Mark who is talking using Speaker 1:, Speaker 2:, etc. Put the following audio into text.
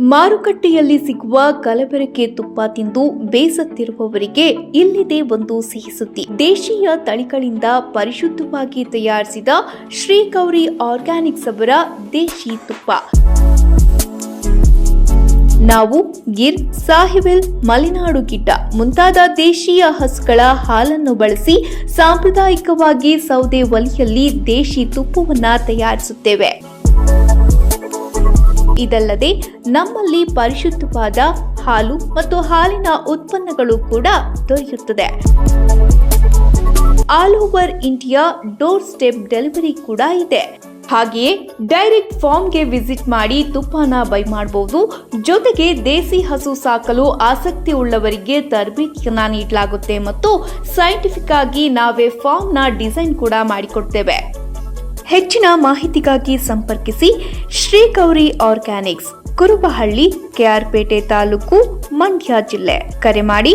Speaker 1: ಮಾರುಕಟ್ಟೆಯಲ್ಲಿ ಸಿಗುವ ಕಲಬೆರಕೆ ತುಪ್ಪ ತಿಂದು ಬೇಸತ್ತಿರುವವರಿಗೆ ಇಲ್ಲಿದೆ ಒಂದು ಸಿಹಿ ಸುದ್ದಿ. ದೇಶೀಯ ತಳಿಗಳಿಂದ ಪರಿಶುದ್ಧವಾಗಿ ತಯಾರಿಸಿದ ಶ್ರೀ ಶ್ರೀಗೌರಿ ಆರ್ಗ್ಯಾನಿಕ್ಸ್ ಅವರ ದೇಶಿ ತುಪ್ಪ. ನಾವು ಗಿರ್, ಸಾಹಿವೆಲ್, ಮಲೆನಾಡು ಗಿಡ್ಡ ಮುಂತಾದ ದೇಶೀಯ ಹಸುಗಳ ಹಾಲನ್ನು ಬಳಸಿ ಸಾಂಪ್ರದಾಯಿಕವಾಗಿ ಸೌದೆ ಒಲೆಯಲ್ಲಿ ದೇಶಿ ತುಪ್ಪವನ್ನು ತಯಾರಿಸುತ್ತೇವೆ. ಇದಲ್ಲದೆ ನಮ್ಮಲ್ಲಿ ಪರಿಶುದ್ಧವಾದ ಹಾಲು ಮತ್ತು ಹಾಲಿನ ಉತ್ಪನ್ನಗಳು ಕೂಡ ದೊರೆಯುತ್ತದೆ. All over India doorstep delivery ಕೂಡ ಇದೆ. ಹಾಗೆಯೇ ಡೈರೆಕ್ಟ್ ಫಾರ್ಮ್ಗೆ ವಿಸಿಟ್ ಮಾಡಿ ತುಪ್ಪನ ಬೈ ಮಾಡಬಹುದು ಜೊತೆಗೆ ದೇಸಿ ಹಸು ಸಾಕಲು ಆಸಕ್ತಿ ಉಳ್ಳವರಿಗೆ ತರಬೇತಿಯನ್ನ ನೀಡಲಾಗುತ್ತೆ ಮತ್ತು ಸೈಂಟಿಫಿಕ್ ಆಗಿ ನಾವೇ ಫಾರ್ಮ್ನ ಡಿಸೈನ್ ಕೂಡ ಮಾಡಿಕೊಡ್ತೇವೆ. ಹೆಚ್ಚಿನ ಮಾಹಿತಿಗಾಗಿ ಸಂಪರ್ಕಿಸಿ ಶ್ರೀ ಗೌರಿ ಆರ್ಗ್ಯಾನಿಕ್ಸ್ ಕುರುಬಹಳ್ಳಿ ಕೆಆರ್ಪೇಟೆ ತಾಲೂಕು ಮಂಡ್ಯ ಜಿಲ್ಲೆ. ಕರೆ ಮಾಡಿ